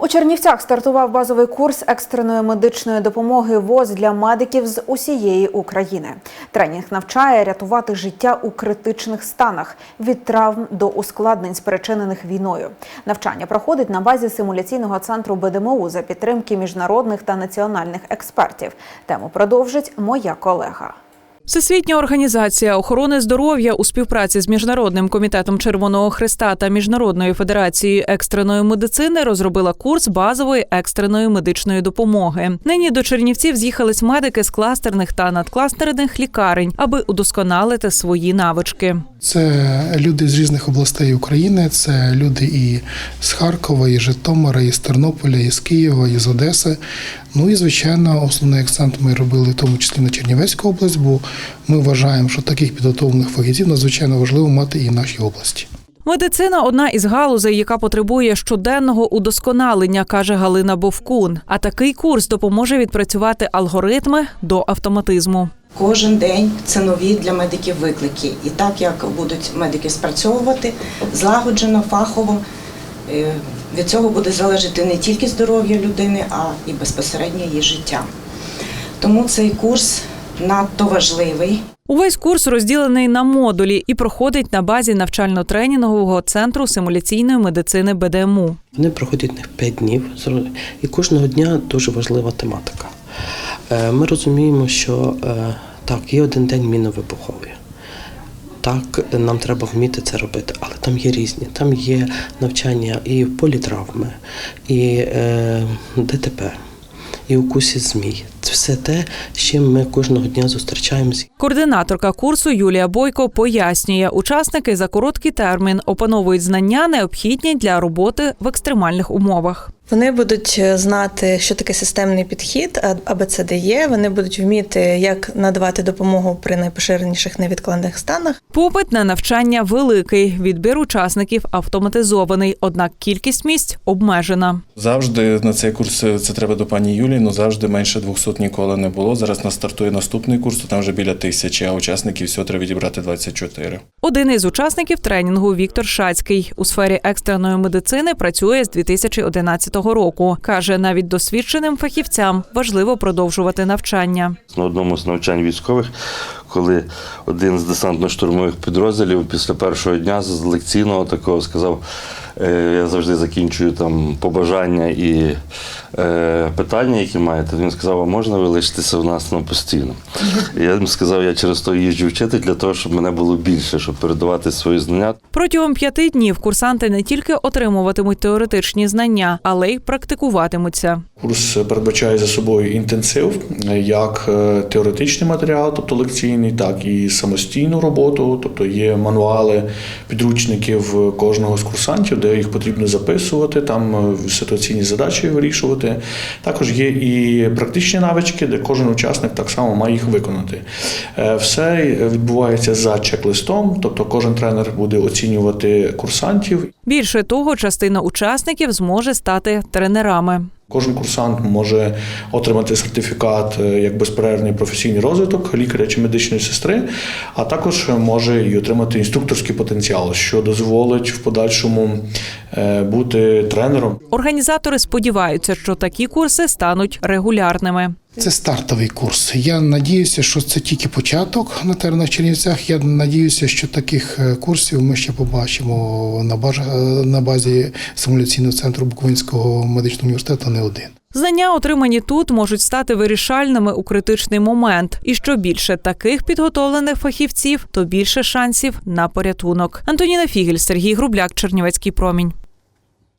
У Чернівцях стартував базовий курс екстреної медичної допомоги ВОЗ для медиків з усієї України. Тренінг навчає рятувати життя у критичних станах від травм до ускладнень, спричинених війною. Навчання проходить на базі симуляційного центру БДМУ за підтримки міжнародних та національних експертів. Тему продовжить моя колега. Всесвітня організація охорони здоров'я у співпраці з міжнародним комітетом Червоного Христа та міжнародною федерацією екстреної медицини розробила курс базової екстреної медичної допомоги. Нині до Чернівців з'їхались медики з кластерних та надкластерних лікарень, аби удосконалити свої навички. Це люди з різних областей України, це люди і з Харкова, і Житомира, і з Тернополя, і з Києва, і з Одеси. Ну і звичайно, основний акцент ми робили в тому числі на Чернівецьку область, бо ми вважаємо, що таких підготовлених фахівців надзвичайно важливо мати і в нашій області. Медицина одна із галузей, яка потребує щоденного удосконалення, каже Галина Бовкун. А такий курс допоможе відпрацювати алгоритми до автоматизму. Кожен день це нові для медиків виклики. І так як будуть медики спрацьовувати злагоджено, фахово, е, від цього буде залежати не тільки здоров'я людини, а і безпосередньо її життя. Тому цей курс надто важливий. Увесь курс розділений на модулі і проходить на базі навчально-тренінгового центру симуляційної медицини БДМУ. Вони проходять них 5 днів, і кожного дня дуже важлива тематика. Е, Ми розуміємо, що е, так, є один день міновибуховий. Так, нам треба вміти це робити, але там є різні. Там є навчання і в полі травми, і е, ДТП, і укусі змій. Це все те, з чим ми кожного дня зустрічаємося. Координаторка курсу Юлія Бойко пояснює, учасники за короткий термін опановують знання, необхідні для роботи в екстремальних умовах. Вони будуть е, знати, що таке системний підхід, а- АБЦДЄ. Вони будуть вміти, як надавати допомогу при найпоширеніших невідкладних станах. Попит на навчання великий. Відбір учасників автоматизований, однак кількість місць обмежена. Завжди на цей курс е, це треба до пані Юлії, ну завжди менше 200 ніколи не було. Зараз нас стартує наступний курс, то там вже біля тисячі, а учасників всього треба відібрати 24. Один із учасників тренінгу Віктор Шацький у сфері екстреної медицини працює з 2011 року. каже, навіть досвідченим фахівцям важливо продовжувати навчання. на одному з навчань військових, коли один з десантно-штурмових підрозділів після першого дня з лекційного такого сказав: я завжди закінчую там побажання і е, питання, які маєте. Він сказав, а можна ви лишитися в нас на постійно? І я їм сказав, я через то їжджу вчити для того, щоб мене було більше, щоб передавати свої знання. Протягом п'яти днів курсанти не тільки отримуватимуть теоретичні знання, але й практикуватимуться. Курс передбачає за собою інтенсив, як е, теоретичний матеріал, тобто лекційний, так і самостійну роботу, тобто є мануали підручників кожного з курсантів, де їх потрібно записувати, там е, ситуаційні задачі вирішувати. Також є і практичні навички, де кожен учасник так само має їх виконати. Е, Все відбувається за чек-листом, тобто кожен тренер буде оцінювати курсантів Більше того, частина учасників зможе стати тренерами. Кожен курсант може отримати сертифікат е, як безперервний професійний розвиток лікаря чи медичної сестри, а також може і отримати інструкторський потенціал, що дозволить в подальшому бути тренером. Організатори сподіваються, що такі курси стануть регулярними. Це стартовий курс. Я надіюся, що це тільки початок на теренах Чернівцях. Я надіюся, що таких е, курсів ми ще побачимо на базі, на базі симуляційного центру Буковинського медичного університету не один. Знання, отримані тут, можуть стати вирішальними у критичний момент. І що більше таких підготовлених фахівців, то більше шансів на порятунок. Антоніна Фігель, Сергій Грубляк, Чернівецький промінь.